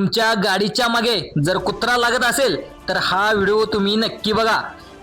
तुमच्या गाडीच्या मागे जर कुत्रा लागत असेल तर हा व्हिडिओ तुम्ही नक्की बघा.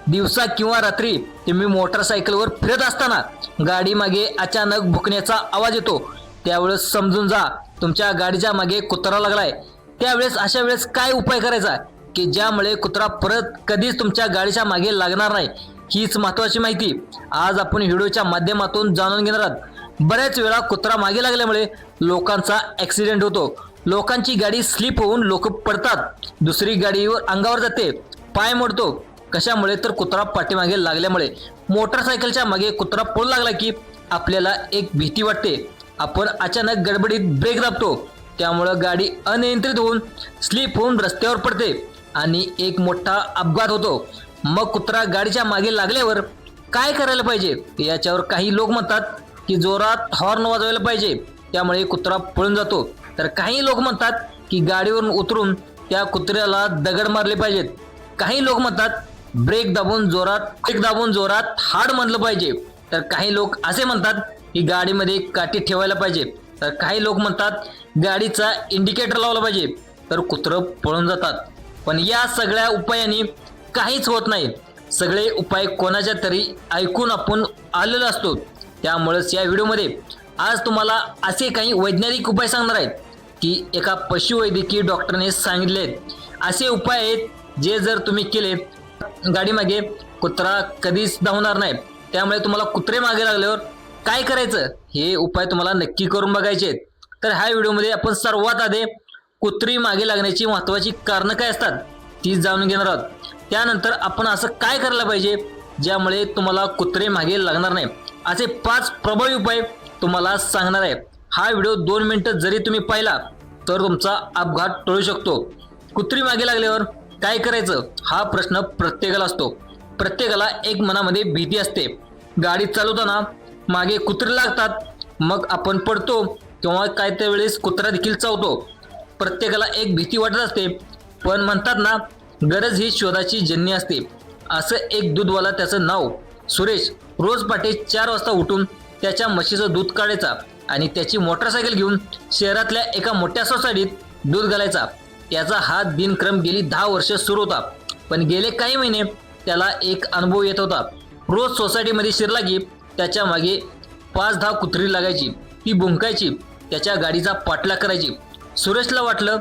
दिवसा किंवा रात्री तुम्ही मोटरसायकलवर फिरत असताना गाडी मागे अचानक भुकण्याचा आवाज येतो. त्यावेळेस समजून जा तुमच्या गाडीच्या मागे कुत्रा लागलाय. त्यावेळेस अशा वेळेस काय उपाय करायचा? की ज्यामुळे कुत्रा परत कधीच तुमच्या गाडीच्या मागे लागणार नाही? हीच महत्वाची माहिती आज आपण व्हिडिओच्या माध्यमातून जाणून घेणार आहोत. बऱ्याच वेळा कुत्रा मागे लागल्यामुळे लोकांचा ऍक्सिडेंट होतो. लोकांची गाडी स्लिप होऊन लोक पडतात. दुसरी गाडीवर अंगावर जाते. पाय मोडतो. कशामुळे? तर कुत्रा पाठीमागे लागल्यामुळे. मोटरसायकलच्या मागे कुत्रा पळू लागला की आपल्याला एक भीती वाटते. आपण अचानक गडबडीत ब्रेक दाबतो. त्यामुळं गाडी अनियंत्रित होऊन स्लिप होऊन रस्त्यावर पडते आणि एक मोठा अपघात होतो. मग कुत्रा गाडीच्या मागे लागल्यावर काय करायला पाहिजे? याच्यावर काही लोक म्हणतात की जोरात हॉर्न वाजवायला पाहिजे. त्यामुळे कुत्रा पळून जातो. तर काही लोक म्हणतात की गाडीवरून उतरून त्या कुत्र्याला दगड मारले पाहिजेत. काही लोक म्हणतात ब्रेक दाबून जोरात ब्रेक दाबून जोरात हाड म्हणलं पाहिजे. तर काही लोक असे म्हणतात की गाडीमध्ये काठी ठेवायला पाहिजे. तर काही लोक म्हणतात गाडीचा इंडिकेटर लावला पाहिजे. तर कुत्रं पळून जातात. पण या सगळ्या उपायांनी काहीच होत नाही. सगळे उपाय कोणाच्या तरी ऐकून आपण आलेलो असतो. त्यामुळेच या व्हिडिओमध्ये आज तुम्हाला असे काही वैज्ञानिक उपाय सांगणार आहेत की एका पशुवैद्यकीय डॉक्टरने सांगितले आहेत. असे उपाय आहेत जे जर तुम्ही केले गाडीमागे कुत्रा कधीच धावणार नाही. त्यामुळे तुम्हाला कुत्रे मागे लागल्यावर काय करायचं? हे उपाय तुम्हाला नक्की करून बघायचे आहेत. तर ह्या व्हिडिओमध्ये आपण सर्वात आधी कुत्री मागे लागण्याची महत्त्वाची कारणं काय असतात ती जाणून घेणार आहोत. त्यानंतर आपण असं काय करायला पाहिजे ज्यामुळे तुम्हाला कुत्रे मागे लागणार नाही? असे पाच प्रभावी उपाय तुम्हाला सांगणार आहे. हा व्हिडिओ दोन मिनटं जरी तुम्ही पाहिला तर तुमचा अपघात टळू शकतो. कुत्री मागे लागल्यावर काय करायचं? हा प्रश्न प्रत्येकाला असतो. प्रत्येकाला एक मनामध्ये भीती असते. गाडी चालवताना मागे कुत्रे लागतात मग आपण पडतो किंवा काय त्या वेळेस कुत्रा देखील चावतो. प्रत्येकाला एक भीती वाटत असते पण म्हणतात ना गरज ही शोधाची जन्नी असते. असं एक दूधवाला त्याचं नाव सुरेश रोज पहाटे चार वाजता उठून त्याच्या म्हशीचं दूध काढायचा आणि त्याची मोटरसायकल घेऊन शहरातल्या एका मोठ्या सोसायटीत दूध घालायचा. त्याचा हा दिनक्रम गेली दहा वर्ष सुरू होता. पण गेले काही महिने त्याला एक अनुभव येत होता. रोज सोसायटीमध्ये शिरला की त्याच्यामागे पाच दहा कुत्री लागायची. ती भुंकायची त्याच्या गाडीचा पाठला करायची. सुरेशला वाटलं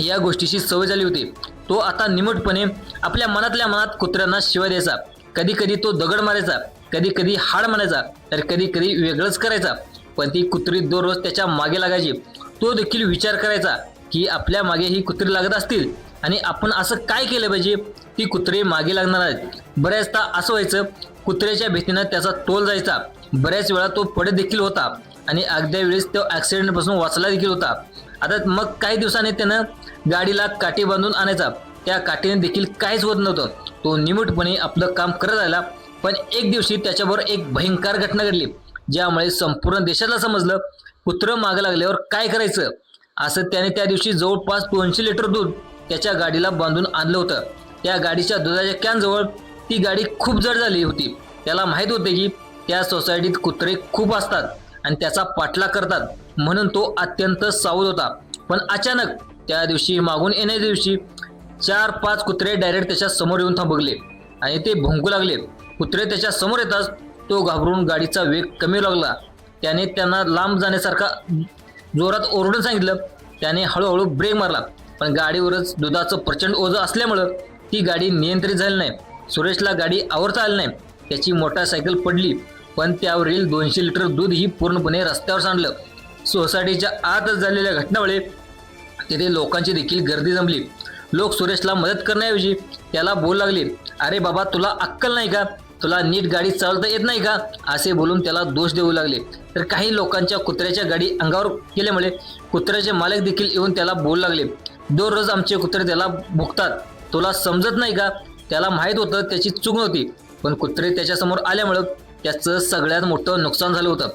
या गोष्टीची सवय झाली होती. तो आता निमूटपणे आपल्या मनातल्या मनात कुत्र्यांना शिवाय द्यायचा. कधी कधी तो दगड मारायचा. कधी कधी हाड म्हणायचा तर कधी कधी वेगळंच करायचा. पण ती कुत्री दररोज त्याच्यामागे लागायची. तो देखील विचार करायचा की आपल्या मागे ही कुत्री लागत असतील. आणि आपण असं काय केलं पाहिजे? ती कुत्रे मागे लागणार आहेत बऱ्याचदा असं व्हायचं कुत्र्याच्या भीतीनं त्याचा तोल जायचा. बऱ्याच वेळा तो पडत देखील होता. आणि अगद्या वेळेस तो ॲक्सिडेंटपासून वाचला देखील होता. आता मग काही दिवसांनी त्यानं गाडीला काठी बांधून आणायचा. त्या काठीने देखील काहीच होत नव्हतं. तो निमूटपणे आपलं काम करत राहिला. पण एक दिवशी त्याच्याबरोबर एक भयंकर घटना घडली ज्यामुळे संपूर्ण देशाला समजलं कुत्रं मागं लागल्यावर काय करायचं? असं त्याने त्या दिवशी जवळपास दोनशे लिटर दूध त्याच्या गाडीला बांधून आणलं होतं. त्या गाडीच्या दुधाच्या कॅनजवळ ती गाडी खूप जड झाली होती. त्याला माहीत होते की त्या सोसायटीत कुत्रे खूप असतात आणि त्याचा पाठला करतात म्हणून तो अत्यंत सावध होता. पण अचानक त्या दिवशी मागून येण्या दिवशी चार पाच कुत्रे डायरेक्ट त्याच्यासमोर येऊन थांबगले आणि ते भुंकू लागले. कुत्रे त्याच्यासमोर येताच तो घाबरून गाडीचा वेग कमी लागला. त्याने त्यांना लांब जाण्यासारखा जोरात ओरडून सांगितलं. त्याने हळूहळू ब्रेक मारला पण गाडीवरच दुधाचं प्रचंड ओझं असल्यामुळं ती गाडी नियंत्रित झाली नाही. सुरेशला गाडी आवरता आली नाही. त्याची मोटारसायकल पडली पण त्यावरील दोनशे लिटर दूध ही पूर्णपणे रस्त्यावर सांडलं सोसायटीच्या आतच झालेल्या घटनामुळे तिथे लोकांची देखील गर्दी जमली. लोक सुरेशला मदत करण्याऐवजी त्याला बोलू लागले अरे बाबा तुला अक्कल नाही का? तुला नीट गाडी चालवता येत नाही का? असे बोलून त्याला दोष देऊ लागले. तर काही लोकांच्या कुत्र्याच्या गाडी अंगावर केल्यामुळे कुत्र्याचे मालक देखील येऊन त्याला बोलू लागले. दररोज आमचे कुत्रे त्याला भुकतात. तुला समजत नाही का? त्याला माहीत होतं त्याची चूक नव्हती. पण कुत्रे त्याच्यासमोर आल्यामुळं त्याचं सगळ्यात मोठं नुकसान झालं होतं.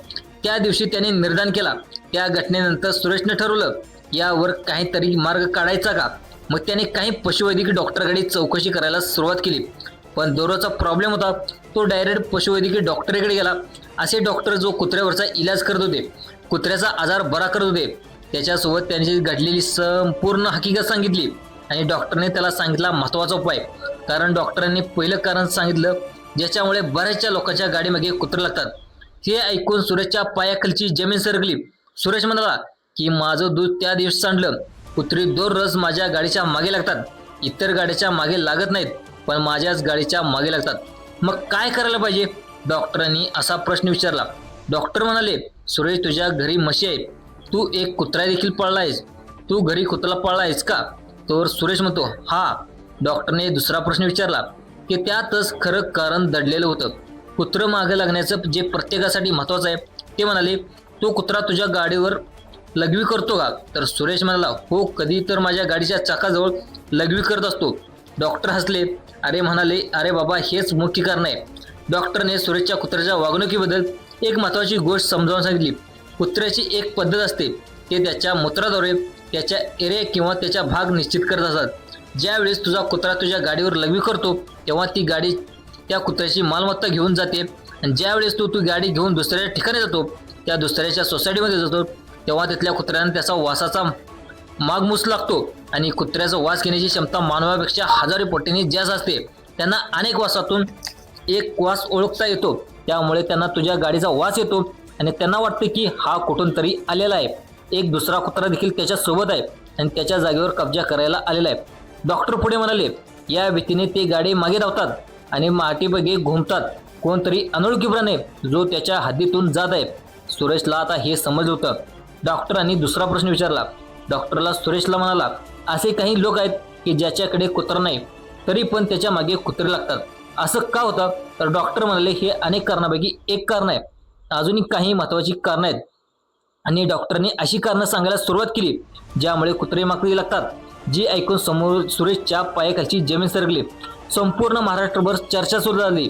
त्या दिवशी त्याने निर्धान केला. त्या घटनेनंतर सुरेशने ठरवलं यावर काहीतरी मार्ग काढायचा का? मग त्याने काही पशुवैद्यकीय डॉक्टरकडे चौकशी करायला सुरुवात केली. पण दररोजचा प्रॉब्लेम होता. तो डायरेक्ट पशुवैद्यकीय डॉक्टरकडे गेला. असे डॉक्टर जो कुत्र्यावरचा इलाज करत होते कुत्र्याचा आजार बरा करत होते. त्याच्यासोबत त्यांची घडलेली संपूर्ण हकीकत सांगितली आणि डॉक्टरने त्याला सांगितला महत्त्वाचा उपाय. कारण डॉक्टरांनी पहिलं कारण सांगितलं ज्याच्यामुळे बऱ्याचशा लोकांच्या गाडीमागे कुत्रे लागतात. हे ऐकून सुरेशच्या पायाखालची जमीन सरकली. सुरेश म्हणाला की माझं दूध त्या दिवशी सांडलं. कुत्री दररोज माझ्या गाडीच्या मागे लागतात. इतर गाडीच्या मागे लागत नाहीत. पण माझ्याच गाडीच्या मागे लागतात. मग काय करायला पाहिजे? डॉक्टरांनी असा प्रश्न विचारला. डॉक्टर म्हणाले सुरेश तुझ्या घरी म्हशी आहे तू एक कुत्रा देखील पळला आहेस तू घरी कुत्रा पाळला आहेस का? तर सुरेश म्हणतो हा. डॉक्टरने दुसरा प्रश्न विचारला की त्यातच खरं कारण दडलेलं होतं. कुत्रं मागं लागण्याचं जे प्रत्येकासाठी महत्त्वाचं आहे. ते म्हणाले तो कुत्रा तुझ्या गाडीवर लघवी करतो का? तर सुरेश म्हणाला हो कधी तर माझ्या गाडीच्या चाकाजवळ लघवी करत असतो. डॉक्टर हसले. अरे म्हणाले अरे बाबा हेच मुख्य कारण आहे. डॉक्टरने सुरेशच्या कुत्र्याच्या वागणुकीबद्दल एक महत्त्वाची गोष्ट समजावून सांगितली. कुत्र्याची एक पद्धत असते ते त्याच्या मूत्राद्वारे त्याच्या एरे किंवा त्याचा भाग निश्चित करत असतात. ज्यावेळेस तुझा कुत्रा तुझ्या गाडीवर लघवी करतो तेव्हा ती गाडी त्या कुत्र्याची मालमत्ता घेऊन जाते. आणि ज्यावेळेस तू तू गाडी घेऊन दुसऱ्या ठिकाणी जातो त्या दुसऱ्याच्या सोसायटीमध्ये जातो तेव्हा तिथल्या कुत्र्याने त्याचा वासाचा मागमूस लागतो आणि कुत्र्याचा वास घेण्याची क्षमता मानवापेक्षा हजारो पटीने जास्त असते. त्यांना अनेक वासातून एक वास ओळखता येतो. त्यामुळे त्यांना तुझ्या गाडीचा वास येतो आणि त्यांना वाटते की हा कुठून तरी आलेला आहे. एक दुसरा कुत्रा देखील त्याच्यासोबत आहे आणि त्याच्या जागेवर कब्जा करायला आलेला आहे. डॉक्टर पुढे म्हणाले या भीतीने ते गाडी मागे धावतात आणि माटीबगे घुमतात. कोणतरी अनोळखी प्राणी जो त्याच्या हद्दीतून जात आहे. सुरेशला आता हे समजलं होतं. डॉक्टरांनी दुसरा प्रश्न विचारला डॉक्टरला सुरेशला म्हणाला असे काही लोक आहेत की ज्याच्याकडे कुत्रा नाही तरी पण त्याच्यामागे कुत्रे लागतात. असं का होतं? तर डॉक्टर म्हणाले हे अनेक कारणापैकी एक कारण आहे. अजूनही काही महत्त्वाची कारणं आहेत. आणि डॉक्टरने अशी कारणं सांगायला सुरुवात केली ज्यामुळे कुत्रे माकडी लागतात जी ऐकून समोर सुरेशच्या पायाखालची जमीन सरकली. संपूर्ण महाराष्ट्रभर चर्चा सुरू झाली.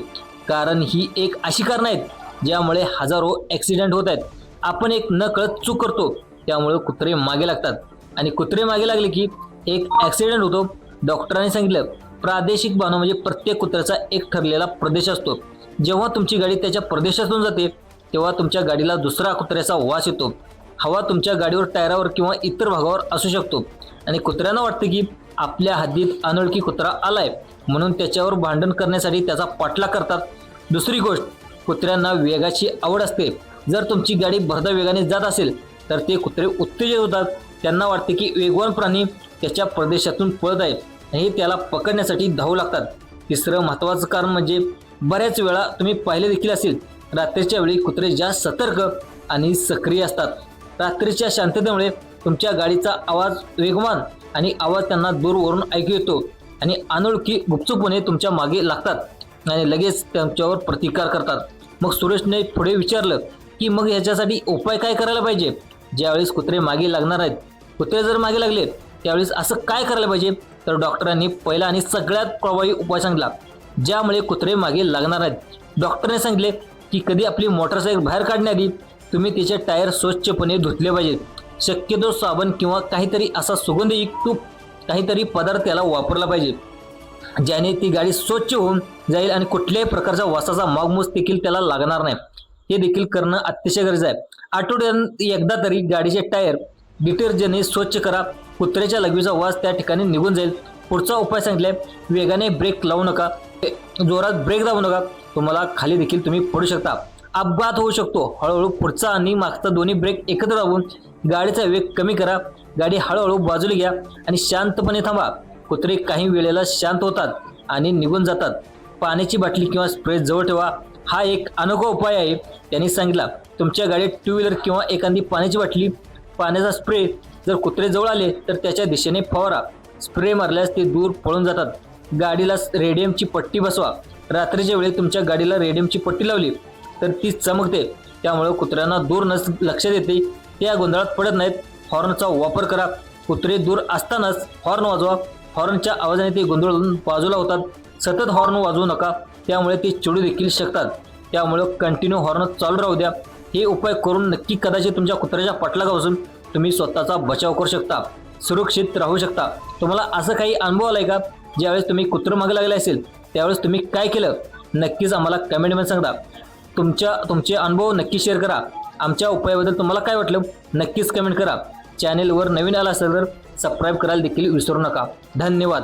कारण ही एक अशी कारणं आहेत ज्यामुळे हजारो ॲक्सिडेंट होत आहेत. आपण एक नकळत चूक करतो. त्यामुळे कुत्रे मागे लागतात. आणि कुत्रे मागे लागले की एक ॲक्सिडेंट होतो. डॉक्टरांनी सांगितलं प्रादेशिक बाणं म्हणजे प्रत्येक कुत्र्याचा एक ठरलेला प्रदेश असतो. जेव्हा तुमची गाडी त्याच्या प्रदेशातून जाते तेव्हा तुमच्या गाडीला दुसरा कुत्र्याचा वास येतो. हवा तुमच्या गाडीवर टायरावर किंवा इतर भागावर असू शकतो. आणि कुत्र्यांना वाटते की आपल्या हद्दीत अनोळखी कुत्रा आलाय. म्हणून त्याच्यावर भांडण करण्यासाठी त्याचा पाठलाग करतात. दुसरी गोष्ट कुत्र्यांना वेगाची आवड असते. जर तुमची गाडी भरदा वेगाने जात असेल तर ते कुत्रे उत्तेजित होतात. त्यांना वाटते की वेगवान प्राणी त्याच्या प्रदेशातून पळत आहे हे त्याला पकडण्यासाठी धावू लागतात. तिसरं महत्त्वाचं कारण म्हणजे बऱ्याच वेळा तुम्ही पाहिले देखील असेल रात्रीच्या वेळी कुत्रे जास्त सतर्क आणि सक्रिय असतात. रात्रीच्या शांततेमुळे तुमच्या गाडीचा आवाज वेगवान आणि आवाज त्यांना दूरवरून ऐकू येतो आणि अनोळखी गुपचूपणे तुमच्या मागे लागतात आणि लगेच त्यांच्यावर प्रतिकार करतात. मग सुरेशने पुढे विचारलं की मग याच्यासाठी उपाय काय करायला पाहिजे? ज्यावेळेस कुत्रे मागे लागणार आहेत कुत्रे जर मागे लागले त्यावेळेस असं काय करायला पाहिजे? तर डॉक्टरांनी पहिला आणि सगळ्यात प्रभावी उपाय सांगला ज्यामुळे कुत्रे मागे लागणार आहेत. डॉक्टरने सांगितले की कधी आपली मोटरसायकल बाहेर काढण्याआधी तुम्ही तिचे टायर स्वच्छपणे धुतले पाहिजेत. शक्यतो साबण किंवा काहीतरी असा सुगंधयुक्त काहीतरी पदार्थ त्याला वापरला पाहिजे ज्याने ती गाडी स्वच्छ होऊन जाईल आणि कुठल्याही प्रकारचा वासाचा मागमूस देखील त्याला लागणार नाही. हे देखील करणं अतिशय गरजेचं आहे. आठवड्यात एकदा तरी गाडीचे टायर डिटर्जंटने स्वच्छ करा. कुत्र्याच्या लघवीचा वास त्या ठिकाणी निघून जाईल. पुढचा उपाय सांगितलाय वेगाने ब्रेक लावू नका. जोरात ब्रेक दाबू नका. तुम्हाला खाली देखील तुम्ही पडू शकता. अपघात होऊ शकतो. हळूहळू पुढचा आणि मागचा दोन्ही ब्रेक एकत्र दाबून गाडीचा वेग कमी करा. गाडी हळूहळू बाजूला घ्या आणि शांतपणे थांबा. कुत्रे काही वेळेला शांत होतात आणि निघून जातात. पाण्याची बाटली किंवा स्प्रे जवळ ठेवा. हा एक अनोखा उपाय आहे. त्यांनी सांगितला तुमच्या गाडीत टू व्हीलर किंवा एखादी पाण्याची बाटली पाण्याचा स्प्रे जर कुत्रे जवळ आले तर त्याच्या दिशेने फवारा. स्प्रे मारल्यास ते दूर पळून जातात. गाडीला रेडियमची पट्टी बसवा. रात्रीच्या वेळी तुमच्या गाडीला रेडियमची पट्टी लावली तर ती चमकते. त्यामुळे कुत्र्यांना दूर नस लक्षात येते त्या गोंधळात पडत नाहीत. हॉर्नचा वापर करा. कुत्रे दूर असतानाच हॉर्न वाजवा. हॉर्नच्या आवाजाने ते गोंधळून बाजूला होतात. सतत हॉर्न वाजवू नका. त्यामुळे ते चिडू देखील शकतात. त्यामुळे कंटिन्यू हॉर्न चालू राहू द्या. हे उपाय करून नक्की कदाचित तुमच्या कुत्र्याच्या पाठलागापासून तुम्ही स्वतःचा बचाव करू शकता. सुरक्षित राहू शकता. तुम्हाला असं काही अनुभव आलाय का? ज्यावेळेस तुम्ही कुत्रं मागे लागले असेल त्यावेळेस तुम्ही काय केलं? नक्कीच आम्हाला कमेंटमध्ये सांगा तुमच्या तुमचे अनुभव नक्की शेअर करा. आमच्या उपायाबद्दल तुम्हाला काय वाटलं? नक्कीच कमेंट करा. चॅनेलवर नवीन आला असेल तर सबस्क्राईब करायला देखील विसरू नका. धन्यवाद.